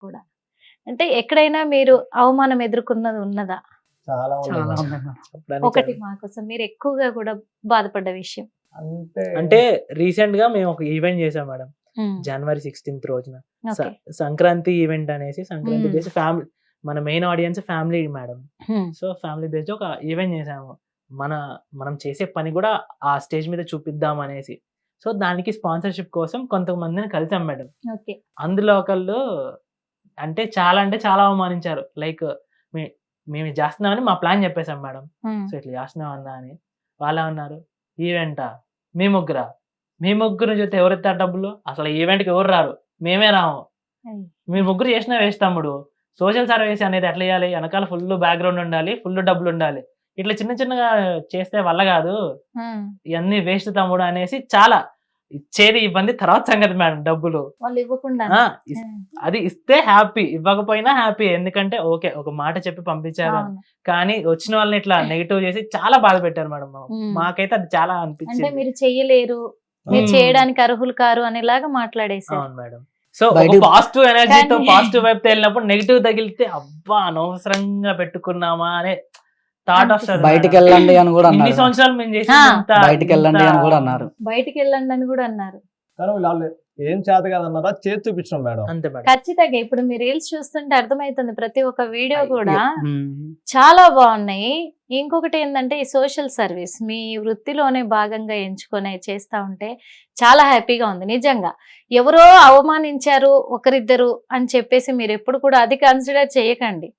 కూడా. అంటే ఎక్కడైనా మీరు అవమానం ఎదుర్కొన్నది ఉన్నదా? చాలా ఒకటి మా కోసం మీరు ఎక్కువగా కూడా బాధపడ్డ విషయం? అంటే అంటే రీసెంట్గా మేము ఒక ఈవెంట్ చేసాం మేడం. జనవరి సిక్స్టీన్త్ రోజున. సంక్రాంతి ఈవెంట్ అనేసి సంక్రాంతి. బేస్ ఫ్యామిలీ మన main audience family madam. So family based ఒక ఈవెంట్ చేసాము మన మనం చేసే పని కూడా ఆ స్టేజ్ మీద చూపిద్దాం అనేసి. సో దానికి స్పాన్సర్షిప్ కోసం కొంతమందిని కలిసాం మేడం. ఓకే. అందులో ఒకళ్ళు అంటే చాలా అంటే చాలా అవమానించారు. లైక్ మీ మేము చేస్తున్నామని మా ప్లాన్ చెప్పేశాం మేడం. సో ఇట్లా చేస్తున్నాం అన్నా అని. వాళ్ళు అన్నారు ఈవెంటా? మీ ముగ్గురా? మీ ముగ్గురు చూస్తే ఎవరు ఇస్తారు డబ్బులు? అసలు ఈవెంట్కి ఎవరు రారు? మేమే రాము. మీరు ముగ్గురు చేసినా వేస్ట్ తమ్ముడు. సోషల్ సర్వీస్ అనేది ఎట్లా చేయాలి? వెనకాల ఫుల్ బ్యాక్గ్రౌండ్ ఉండాలి ఫుల్ డబ్బులు ఉండాలి. ఇట్లా చిన్న చిన్నగా చేస్తే వల్ల కాదు. ఇవన్నీ వేస్ట్ తమ్ముడు అనేసి చాలా ఇచ్చేది ఇబ్బంది తర్వాత సంగతి మేడం డబ్బులు వాళ్ళు ఇవ్వకుండా ఆ, ఇస్- అది ఇస్తే హ్యాపీ ఇవ్వకపోయినా హ్యాపీ ఎందుకంటే ఓకే ఒక మాట చెప్పి పంపించారు అని. అవును. కానీ వచ్చిన వాళ్ళని ఇట్లా నెగిటివ్ చేసి చాలా బాధ పెట్టారు మేడం ఉమ్. మాకైతే అది చాలా అంటే అనిపించింది మీరు చెయ్యలేరు మీరు ఉమ్. చేయడానికి అర్హులు కారు అనేలాగా మాట్లాడేశారు అవును మేడం సో పాజిటివ్ ఎనర్జీతో కానీ- పాజిటివ్ వైపు వెళ్ళినప్పుడు నెగిటివ్ తగిలితే అబ్బా అనవసరంగా పెట్టుకున్నామా అనే థాట్ వస్తుంది బయటికి. వెళ్ళండి అని కూడా అన్నారు. సంవత్సరాలు మేము చేసి ఆ. బయటికి వెళ్ళండి అని కూడా అన్నారు. బయటికి వెళ్ళండి అని కూడా అన్నారు. కానీ వాళ్ళు ఏం చేత కాదన్నారా? చేతి చూపించడం మేడం. అంతే మేడం. ఖచ్చితంగా ఇప్పుడు మీరు రీల్స్ చూస్తుంటే అర్థమవుతుంది ప్రతి ఒక్క వీడియో కూడా. చాలా బాగున్నాయి. ఇంకొకటి ఏంటంటే ఈ సోషల్ సర్వీస్ మీ వృత్తిలోనే భాగంగా ఎంచుకొని చేస్తా ఉంటే చాలా హ్యాపీగా ఉంది. నిజంగా. ఎవరో అవమానించారు ఒకరిద్దరు అని చెప్పేసి మీరు ఎప్పుడు కూడా అది కన్సిడర్ చేయకండి.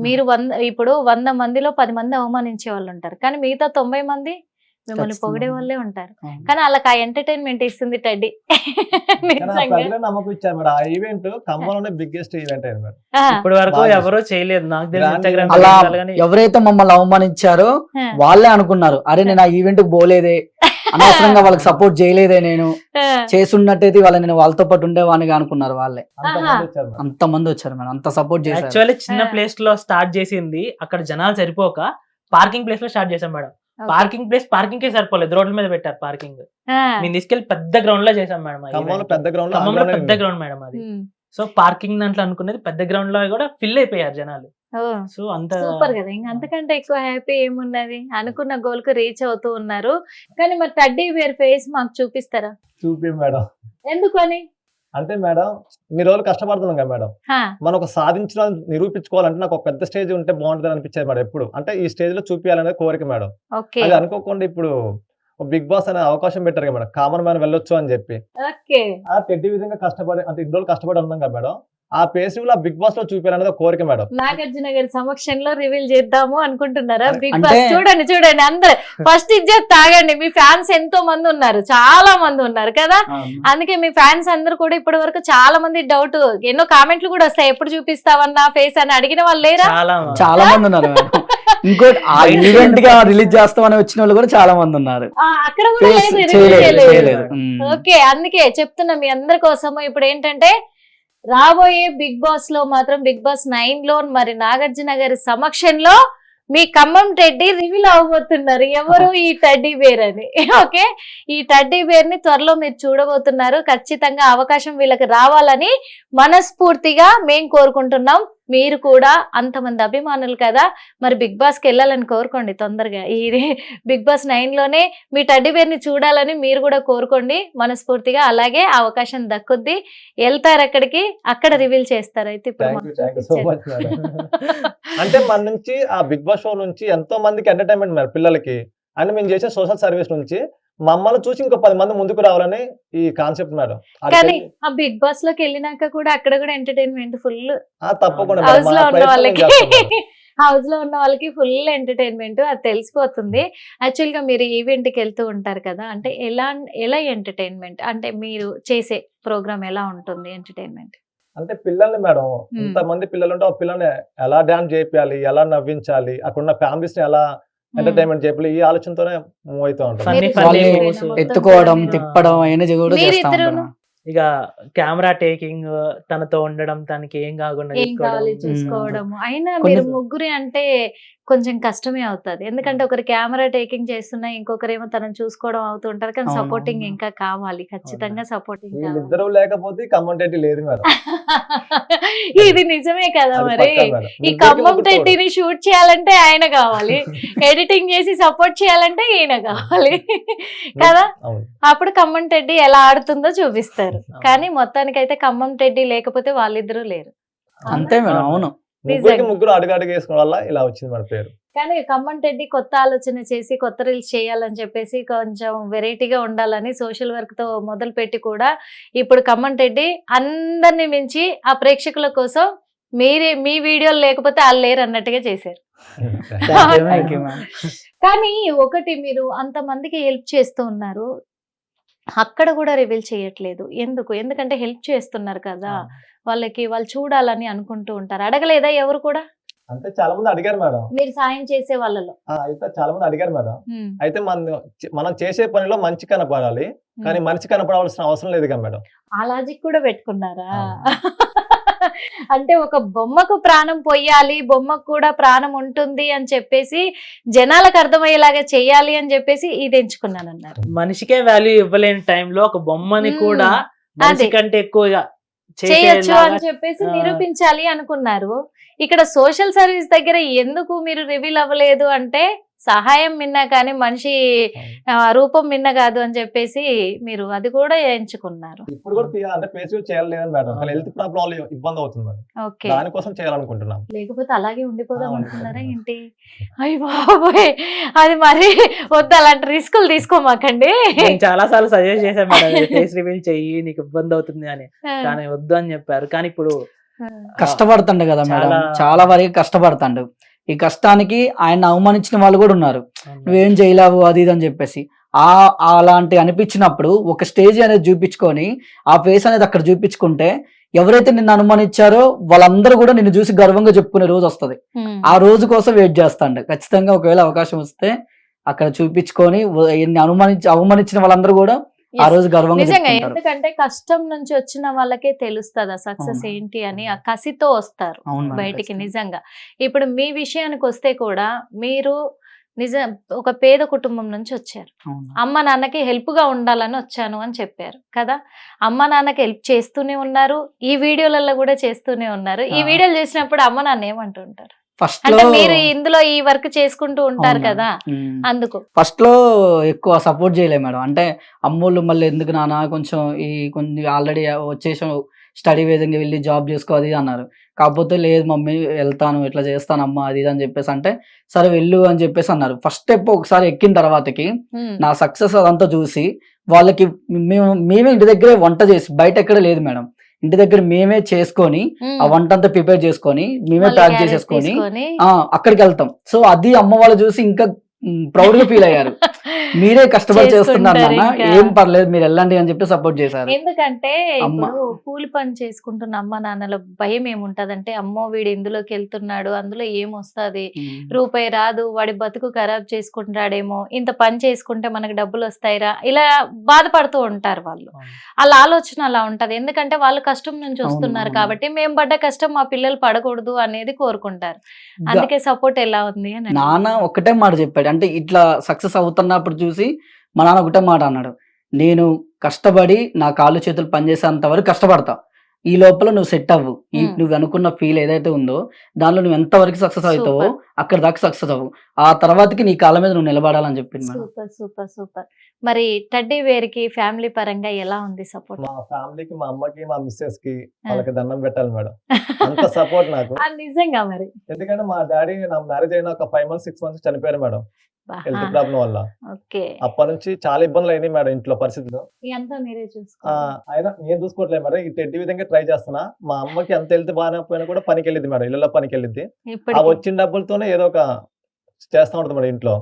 మీరు వంద ఇప్పుడు వంద మందిలో పది మంది అవమానించే వాళ్ళు ఉంటారు. కానీ మిగతా తొంభై మంది మిమ్మల్ని. పొగిడే వాళ్ళే ఉంటారు. కానీ వాళ్ళకి ఆ ఎంటర్టైన్మెంట్ ఇస్తుంది టడ్డీ. కానీ ఆ నిజంగా. ప్రజలే నమ్మకం ఇచ్చారు మేడం. ఆ ఈవెంట్ ఖమ్మంలోనే బిగ్గెస్ట్ ఈవెంట్ అయింది మేడం. ఆ, ఇప్పటి వరకు బాగా ఎవరో చేయలేదు. నాకు తెలిసి ఎవరైతే మమ్మల్ని అవమానించారో వాళ్ళే అనుకున్నారు. అరే నేను ఆ ఈవెంట్కి పోలేదే. అనవసరంగా వాళ్ళకి సపోర్ట్ చేయలేదే నేను. ఆ, చేస్తున్నట్టయితే వాళ్ళ నేను వాళ్ళతో పాటు ఉండేవానిగా అనుకున్నారు వాళ్ళే. అంత మంది వచ్చారు మేడం. అంత సపోర్ట్ చేశారు. యాక్చువల్లీ చిన్న. ప్లేస్లో స్టార్ట్ చేసింది. అక్కడ జనాలు సరిపోక పార్కింగ్ ప్లేస్లో స్టార్ట్ చేసాం మేడం. పార్కింగ్ ప్లేస్ పార్కింగ్ కే సరిపోలేదు. రోడ్ల మీద పెట్టారు పార్కింగ్ ఆ, మేము తీసుకెళ్ళి పెద్ద గ్రౌండ్లో చేసాం మేడం. పెద్ద గ్రౌండ్ ఖమ్మంలో పెద్ద గ్రౌండ్ మేడం అది. సో పార్కింగ్ దాంట్లో అనుకున్నది పెద్ద గ్రౌండ్లో కూడా ఫిల్ అయిపోయారు జనాలు. ఓ, సో అంత సూపర్ కదా. ఇంకా అంతకంటే ఎక్కువ హ్యాపీ ఏమున్నది? అనుకున్న గోల్కు రీచ్ అవుతూ ఉన్నారు. కానీ మరి టడ్డీ వేర్ ఫేస్ మాకు చూపిస్తారా? చూపి మేడం. ఎందుకని? అంటే మేడం ఇన్ని రోజులు కష్టపడుతున్నాం కదా మేడం. హా, మనం ఒక సాధించిన నిరూపించుకోవాలంటే నాకు ఒక పెద్ద స్టేజ్ ఉంటే బాగుంటుంది అనిపించేది మేడం ఎప్పుడు. అంటే ఈ స్టేజ్లో చూపించాలనేది కోరిక మేడం. ఓకే. అది అనుకోకుండా ఇప్పుడు బిగ్ బాస్ అనే అవకాశం పెట్టారు కదా మేడం. కామన్ మ్యాన్ వెళ్ళొచ్చు అని చెప్పి. ఓకే. ఆ టెడ్డి విధంగా కష్టపడి అంటే ఇన్ని రోజులు కష్టపడి ఉన్నాం కదా మేడం. ఆ పేస్ ఆ బిగ్ బాస్లో చూపించాలనేది ఒక కోరిక మేడం. నాగార్జున గారి సమక్షంలో రివీల్ చేద్దాము అనుకుంటున్నారా? బిగ్ బాస్ చూడండి చూడండి అందరు. ఫస్ట్ ఇజ్జత్ తాగండి. మీ ఫ్యాన్స్ ఎంతో మంది ఉన్నారు. చాలా మంది ఉన్నారు కదా. అందుకే మీ ఫ్యాన్స్ అందరూ కూడా ఇప్పటి వరకు చాలా మంది డౌట్ ఎన్నో కామెంట్లు కూడా వస్తాయి. ఎప్పుడు చూపిస్తావన్నా ఫేస్ అని అడిగిన వాళ్ళు లేరా? చాలా చాలా మంది ఉన్నారు ఇంకోటి ఆ ఈవెంట్గా రిలీజ్ చేస్తామని వచ్చిన వాళ్ళు కూడా చాలా మంది ఉన్నారు. అక్కడ కూడా చేయలేదు. చేయలేదు. ఉమ్. ఓకే అందుకే చెప్తున్నా మీ అందరి కోసము. ఇప్పుడు ఏంటంటే రాబోయే బిగ్ బాస్లో మాత్రం బిగ్ బాస్ నైన్లో మరి నాగార్జున గారి సమక్షంలో మీ ఖమ్మం టెడ్డీ రివీల్ అవబోతున్నారు. ఎవరు ఈ టడ్డీ బేర్ అని? ఓకే? ఈ టడ్డీ బేర్ని త్వరలో మీరు చూడబోతున్నారు. ఖచ్చితంగా అవకాశం వీళ్ళకి రావాలని మనస్ఫూర్తిగా మేం కోరుకుంటున్నాం. మీరు కూడా అంతమంది అభిమానులు కదా మరి బిగ్ బాస్కి వెళ్ళాలని కోరుకోండి తొందరగా. ఈ బిగ్ బాస్ నైన్లోనే మీ టడ్డీ బేర్ని చూడాలని మీరు కూడా కోరుకోండి మనస్ఫూర్తిగా. అలాగే అవకాశం దక్కుద్ది. వెళ్తారు అక్కడికి అక్కడ రివీల్ చేస్తారు. అయితే అంటే మన నుంచి ఆ బిగ్ బాస్ షో నుంచి ఎంతో మందికి ఎంటర్టైన్మెంట్ మేడం పిల్లలకి. అండ్ మేము చేసే సోషల్ సర్వీస్ నుంచి మమ్మల్ని చూసి ఇంకో పది మంది ముందుకు రావాలని ఈ కాన్సెప్ట్ మేడం. కానీ ఆ బిగ్ బాస్లోకి వెళ్ళినాక కూడా అక్కడ కూడా ఎంటర్టైన్మెంట్ ఫుల్ తప్పకుండా. హౌస్లో ఉన్న వాళ్ళకి. హౌస్లో ఉన్న వాళ్ళకి ఫుల్ ఎంటర్టైన్మెంట్ అది తెలిసిపోతుంది. యాక్చువల్గా మీరు ఈవెంట్కి వెళ్తూ ఉంటారు కదా అంటే ఎలా ఎలా ఎంటర్టైన్మెంట్? అంటే మీరు చేసే ప్రోగ్రామ్ ఎలా ఉంటుంది ఎంటర్టైన్మెంట్? అంటే పిల్లల్ని మేడం ఇంతమంది పిల్లలు ఉంటే ఆ పిల్లల్ని ఎలా డాన్స్ చేయాలి ఎలా నవ్వించాలి అక్కడ ఉన్న ఫ్యామిలీస్ని ఎలా ఎంటర్టైన్మెంట్ చేయాలి ఈ ఆలోచనతోనే మూవ్ అవుతూ ఉంటాం. ఎత్తుకోవడం తిప్పడం అయినా కూడా మీరు చేస్తా? ఉంటాను. ఇక కెమెరా టేకింగ్ తనతో ఉండడం తనకి ఏం కాకుండా ఏం కావాలి చూసుకోవడం. అయినా మీరు ముగ్గురి అంటే కొంచెం కష్టమే అవుతుంది. ఎందుకంటే ఒకరు కెమెరా టేకింగ్ చేస్తున్నా ఇంకొకరేమో తనని చూసుకోవడం అవుతుంటారు కానీ అవును, సపోర్టింగ్. ఇంకా కావాలి. ఖచ్చితంగా సపోర్టింగ్ కావాలి. వీళ్ళిద్దరూ లేకపోతే కమెంటేటివ్ లేదు ఇది నిజమే కదా మరి. ఈ ఖమ్మం. టెడ్డీని షూట్ చేయాలంటే ఆయన కావాలి. ఎడిటింగ్ చేసి సపోర్ట్ చేయాలంటే ఈయన కావాలి. కదా? అప్పుడు ఖమ్మం టెడ్డీ ఎలా ఆడుతుందో చూపిస్తారు. కానీ మొత్తానికి అయితే ఖమ్మం టెడ్డీ లేకపోతే వాళ్ళిద్దరూ లేరు. అంతే మేడం అవును. ముగ్గురు అడుగు అడుగు వేసుకోవడం వల్ల ఇలా వచ్చింది మన పేరు. కానీ ఖమ్మం టెడ్డి కొత్త ఆలోచన చేసి కొత్త రీల్స్ చేయాలని చెప్పేసి కొంచెం వెరైటీగా ఉండాలని సోషల్ వర్క్తో మొదలు పెట్టి కూడా ఇప్పుడు ఖమ్మం టెడ్డి అందరిని మించి ఆ ప్రేక్షకుల కోసం మీరే మీ వీడియోలు లేకపోతే వాళ్ళు లేరు అన్నట్టుగా చేశారు. కానీ ఒకటి మీరు అంతమందికి హెల్ప్ చేస్తూ ఉన్నారు. అక్కడ కూడా రివీల్ చేయట్లేదు. ఎందుకు? ఎందుకంటే హెల్ప్ చేస్తున్నారు కదా. వాళ్ళకి వాళ్ళు చూడాలని అనుకుంటూ ఉంటారు. అడగలేదా ఎవరు కూడా? అంటే చాలా మంది అడిగారు మేడం. మీరు సాయం చేసే వాళ్ళలో. అయితే చాలా మంది అడిగారు మేడం. అయితే మన మనం చేసే పనిలో మంచి కనపడాలి. కానీ మనిషి కనపడవలసిన అవసరం లేదు కదా మేడం. ఆ లాజిక్ కూడా పెట్టుకున్నారా. అంటే ఒక బొమ్మకు ప్రాణం పొయ్యాలి బొమ్మకు కూడా ప్రాణం ఉంటుంది అని చెప్పేసి జనాలకు అర్థమయ్యేలాగా చెయ్యాలి అని చెప్పేసి ఇది ఎంచుకున్నాను అన్నారు మనిషికే వాల్యూ ఇవ్వలేని టైంలో ఒక బొమ్మని మ్మ్. కూడా మనిషి. కంటే ఎక్కువగా చేయొచ్చు అని చెప్పేసి. నిరూపించాలి అనుకున్నారు ఇక్కడ సోషల్ సర్వీస్ దగ్గర ఎందుకు మీరు రివీల్ అవ్వలేదు అంటే సహాయం మిన్నా కానీ మనిషి ఆ, రూపం మిన్న కాదు అని చెప్పేసి మీరు అది కూడా ఎంచుకున్నారు. ఇప్పుడు కూడా అంటే ఫేస్ చేయలేదని మేడం. హెల్త్ ప్రాబ్లం ఇబ్బంది అవుతుంది ఓకే. దానికోసం చేయాలనుకుంటున్నాం. లేకపోతే అలాగే ఉండిపోదాం అనుకున్నారా. ఏంటి? అయ్య బాబోయ్! అది మరి వద్దు అలాంటి రిస్కులు తీసుకోమాకండి. నేను చాలా సార్లు సజెస్ట్ చేశాను మేడం ఫేస్ రివీల్ చెయ్యి నీకు ఇబ్బంది అవుతుంది అని. కానీ వద్దు అని చెప్పారు. కానీ ఇప్పుడు కష్టపడుతుండు కదా మేడం. చాలా- చాలా వరకు కష్టపడుతుండు. ఈ కష్టానికి ఆయన అవమానించిన వాళ్ళు కూడా ఉన్నారు. నువ్వేం చేయలేవు అది ఇది అని చెప్పేసి. ఆ అలాంటి అనిపించినప్పుడు ఒక స్టేజ్ అనేది చూపించుకొని ఆ ఫేస్ అనేది అక్కడ చూపించుకుంటే ఎవరైతే నిన్ను అనుమానించారో వాళ్ళందరూ కూడా నిన్ను చూసి గర్వంగా చెప్పుకునే రోజు వస్తది. ఆ రోజు కోసం వెయిట్ చేస్తాండు. ఖచ్చితంగా ఒకవేళ అవకాశం వస్తే అక్కడ చూపించుకొని అనుమానించి అవమానించిన వాళ్ళందరూ కూడా ఆ. రోజు గర్వంగా నిజంగా ఎందుకంటే కష్టం నుంచి వచ్చిన వాళ్ళకే తెలుస్తుంది ఆ సక్సెస్. ఏంటి అని ఆ కసితో వస్తారు బయటికి. నిజంగా ఇప్పుడు మీ విషయానికి వస్తే కూడా మీరు నిజం ఒక పేద కుటుంబం నుంచి వచ్చారు. అమ్మ నాన్నకి హెల్ప్గా ఉండాలని వచ్చాను అని చెప్పారు కదా అమ్మ నాన్నకి హెల్ప్ చేస్తూనే ఉన్నారు ఈ వీడియోలలో కూడా చేస్తూనే ఉన్నారు ఈ. వీడియోలు చేసినప్పుడు అమ్మ నాన్న ఏమంటుంటారు ఫస్ట్ అంటే మీరు ఇందులో ఈ వర్క్ చేసుకుంటూ ఉంటారు. కదా. అందుకు ఫస్ట్లో ఎక్కువ సపోర్ట్ చేయలేదు మేడం అంటే అమ్మోళ్ళు మళ్ళీ ఎందుకు నాన్న కొంచెం ఈ కొంచెం ఆల్రెడీ వచ్చేసాం స్టడీ విధంగా వెళ్ళి జాబ్ చేసుకో అది అన్నారు కాకపోతే లేదు మమ్మీ వెళ్తాను ఇట్లా చేస్తాను అమ్మ అది ఇది అని చెప్పేసి అంటే సరే వెళ్ళు అని చెప్పేసి అన్నారు ఫస్ట్ స్టెప్ ఒకసారి ఎక్కిన తర్వాతకి. నా సక్సెస్ అదంతా చూసి వాళ్ళకి మేము మేమే ఇంటి దగ్గరే వంట చేసి బయట ఎక్కడ లేదు మేడం ఇంటి దగ్గర మేమే చేసుకొని. ఆ వంట అంతా ప్రిపేర్ చేసుకొని మేమే ప్యాక్ చేసేసుకొని అక్కడికి వెళ్తాం. సో అది అమ్మ వాళ్ళు చూసి ఇంకా ప్రౌడ్గా ఫీల్ అయ్యారు. మీరే కష్టపడి చేస్తున్నారు నాన్న. ఏం పర్లేదు మీరు వెళ్ళండి అని చెప్పి సపోర్ట్ చేశారు. ఎందుకంటే. ఇప్పుడు కూలి పని చేసుకుంటున్న అమ్మ నాన్నల భయం ఏముంటదంటే అమ్మో వీడు ఇందులోకి వెళ్తున్నాడు అందులో ఏమొస్తుంది రూపాయి రాదు వాడి బతుకు ఖరాబ్ చేసుకుంటాడేమో ఇంత పని చేసుకుంటే మనకు డబ్బులు వస్తాయిరా? ఇలా బాధపడుతూ ఉంటారు వాళ్ళు. వాళ్ళ ఆలోచన అలా ఉంటది. ఎందుకంటే వాళ్ళు కష్టం నుంచి వస్తున్నారు. కాబట్టి మేము పడ్డ కష్టం మా పిల్లలు పడకూడదు అనేది కోరుకుంటారు. అందుకే సపోర్ట్ ఎలా ఉంది అని. నాన్న ఒకటే మాట చెప్పాడు. అంటే ఇట్లా సక్సెస్ అవుతున్నప్పుడు చూసి మా నాన్న ఒకటే మాట అన్నాడు నేను కష్టపడి నా కాళ్ళు చేతులు పనిచేసేంత వరకు కష్టపడతా. ఈ లోపల నువ్వు సెట్ అవ్వు. ఈ. నువ్వు అనుకున్న ఫీల్ ఏదైతే ఉందో దానిలో నువ్వు ఎంత వరకు సక్సెస్ అవుతావో. అక్కడ దాకా సక్సెస్ అవ్వు. ఆ తర్వాతకి నీ కాళ్ళ మీద నువ్వు నిలబడాలని చెప్పింది మేడం. Super super super. మరి టడ్డీ వేర్కి ఫ్యామిలీ పరంగా ఎలా ఉంది సపోర్ట్? మా ఫ్యామిలీకి మా అమ్మకి మా మిస్సెస్కి వాళ్ళకి దండం పెట్టాలి మేడం. అంత సపోర్ట్ నాకు. నిజంగా మరి. ఎందుకంటే మా డాడీ నా మ్యారేజ్ అయిన ఒక ఫైవ్ మంత్స్ సిక్స్ మంత్స్ చనిపోయారు మేడం. హెల్త్ ప్రాబ్లం వల్ల. అప్పటి నుంచి చాలా ఇబ్బందులు అయినాయి మేడం ఇంట్లో పరిస్థితులు అయినా నేను చూసుకోవట్లేదు మేడం. ఈ టెడ్డి విధంగా ట్రై చేస్తున్నా. మా అమ్మకి ఎంత వెళ్తే బాగానే పోయినా కూడా పనికి వెళ్ళింది మేడం. ఇళ్ళలో పనికి వెళ్ళింది ఆ వచ్చిన డబ్బులతోనే ఏదో ఒక చేస్తా ఉంటుంది మేడం ఇంట్లో.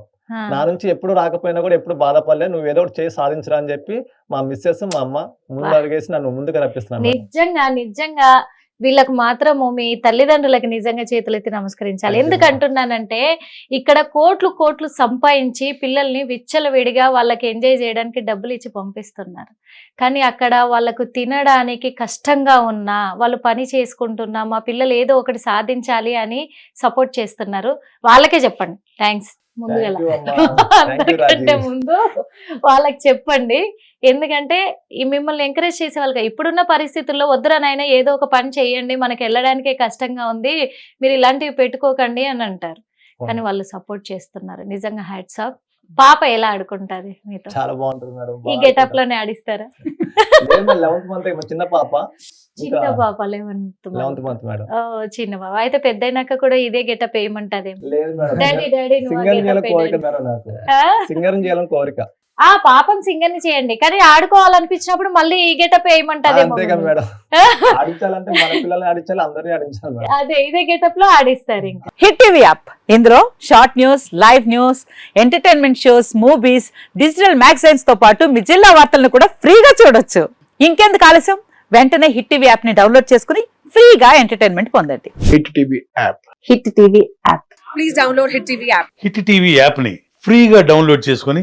నా నుంచి ఎప్పుడు రాకపోయినా కూడా ఎప్పుడు బాధపడలే నువ్వు ఏదో ఒకటి చేసి సాధించరా అని చెప్పి మా మిస్సెస్ మా అమ్మ ముందు. అడిగేసి నన్ను ముందుకు రప్పిస్తున్నాను. నిజంగా నిజంగా వీళ్ళకు మాత్రము మీ తల్లిదండ్రులకి నిజంగా చేతులెత్తి నమస్కరించాలి. ఎందుకు అంటున్నానంటే ఇక్కడ కోట్లు కోట్లు సంపాదించి పిల్లల్ని విచ్చలవిడిగా వాళ్ళకి ఎంజాయ్ చేయడానికి డబ్బులు ఇచ్చి పంపిస్తున్నారు. కానీ అక్కడ వాళ్ళకు తినడానికి కష్టంగా ఉన్నా వాళ్ళు పని చేసుకుంటున్నా మా పిల్లలు ఏదో ఒకటి సాధించాలి అని సపోర్ట్ చేస్తున్నారు. వాళ్ళకే చెప్పండి. థ్యాంక్స్. ముందుగా. ముందు వాళ్ళకి చెప్పండి. ఎందుకంటే ఈ మిమ్మల్ని ఎంకరేజ్ చేసే వాళ్ళకి ఇప్పుడున్న పరిస్థితుల్లో వద్దురా నాయన ఏదో ఒక పని చేయండి మనకి వెళ్ళడానికే కష్టంగా ఉంది మీరు ఇలాంటివి పెట్టుకోకండి అని అంటారు. కానీ వాళ్ళు సపోర్ట్ చేస్తున్నారు. నిజంగా హ్యాట్స్ ఆఫ్ పాప ఎలా ఆడుకుంటది మీతో? చాలా బాగుంటుంది మేడం. ఈ గెటప్లోనే ఆడిస్తారా? లెవెన్త్ మంత్ చిన్న పాప. చిన్న పాప లెవెన్త్ లెవెన్త్ మంత్ మేడం. ఓ చిన్న పాప. అయితే పెద్దయినాక కూడా ఇదే గెటప్ లేదు డాడీ డాడీ సింగర్ చేయాలని కోరిక? సింగర్ చేయాలని కోరిక. ఆ పాపం సింగర్ని చేయండి. కానీ ఆడుకోవాలనిపించినప్పుడు మళ్ళీ ఈ గెటప్ మేడం. అదే ఇదే గెటప్లో ఆడిస్తారు ఇంకా. Hit TV app. ఇందులో short news live news entertainment shows movies digital మ్యాగజైన్స్తో పాటు మీ జిల్లా వార్తలను కూడా ఫ్రీగా చూడొచ్చు. ఇంకెందుకు ఆలస్యం? వెంటనే హిట్ టీవీ యాప్ని డౌన్లోడ్ చేసుకుని ఫ్రీగా ఎంటర్టైన్మెంట్ పొందండి. Hit TV app. Hit TV app. Please download Hit TV app. Hit TV యాప్ని ఫ్రీగా డౌన్లోడ్ చేసుకొని